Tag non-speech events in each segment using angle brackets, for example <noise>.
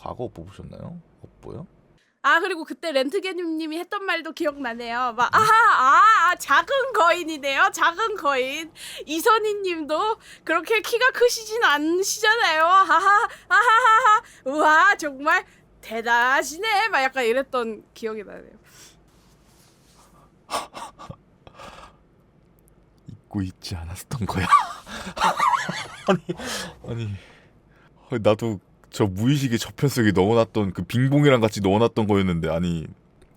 과거 뽑으셨나요? 업보요? 아 그리고 그때 렌트게님님이 했던 말도 기억나네요. 막 아하 아, 아 작은 거인이네요. 작은 거인 이선희님도 그렇게 키가 크시진 않으시잖아요. 하하 하하하하 우와 정말 대단하시네. 막 약간 이랬던 기억이 나네요. <laughs> 잊고 있지 않았던 거야. <laughs> 아니 아니, 나도 저 무의식에 저편 속에 넣어놨던 그 빙봉이랑 같이 넣어놨던 거였는데 아니 <laughs>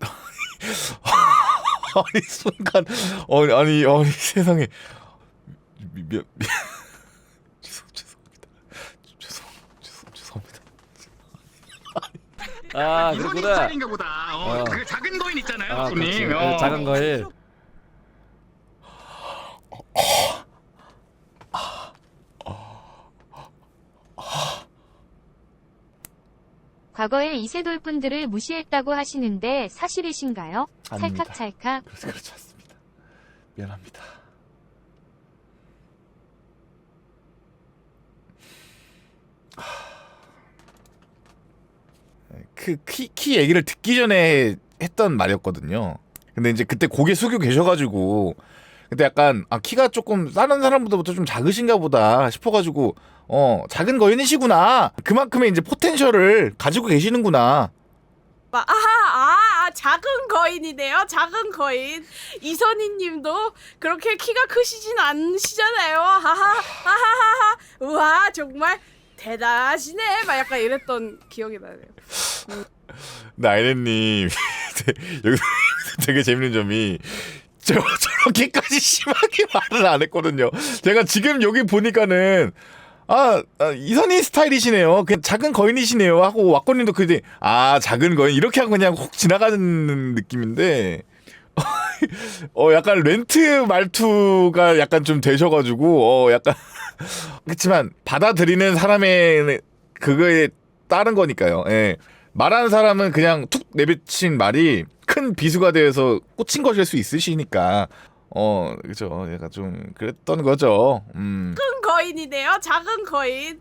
아니 순간 아니 아니 아니 세상에 미, 미, 미, <laughs> 죄송 죄송합니다 죄송 죄송 죄송합니다 아 그렇구나. 스타일인가 보다. 어, 어. 그 작은 거인 있잖아요, 아 손님. 어. 그 작은 거에 과거에 이세돌 분들을 무시했다고 하시는데 사실이신가요? 아닙니다. 찰칵찰칵. 그래서 그렇지 않습니다 미안합니다 그키 키 얘기를 듣기 전에 했던 말이었거든요. 근데 이제 그때 고개 숙이고 계셔가지고 그때 약간 아 키가 조금 다른 사람보다 좀 작으신가 보다 싶어가지고 어 작은 거인이시구나 그만큼의 이제 포텐셜을 가지고 계시는구나 막 아하 아, 아 작은 거인이네요. 작은 거인 이선희 님도 그렇게 키가 크시진 않으시잖아요. 하하 하하하하 우와 정말 대단하시네. 막 약간 이랬던 기억이 나네요. 근데 아이네님 여기서 되게 재밌는 점이 저 저렇게까지 심하게 말을 안 했거든요. 제가 지금 여기 보니까는 아, 아, 이선희 스타일이시네요. 그 작은 거인이시네요. 하고 왁건님도 그때 아 작은 거인 이렇게 하고 그냥 혹 지나가는 느낌인데 <laughs> 어 약간 렌트 말투가 약간 좀 되셔가지고 어 약간 <laughs> 그렇지만 받아들이는 사람의 그거에 따른 거니까요. 예. 말하는 사람은 그냥 툭 내뱉친 말이 큰 비수가 되어서 꽂힌 것일 수 있으시니까 어 그죠. 약간 좀 그랬던 거죠. 음. 작은 거인이네요. 작은 거인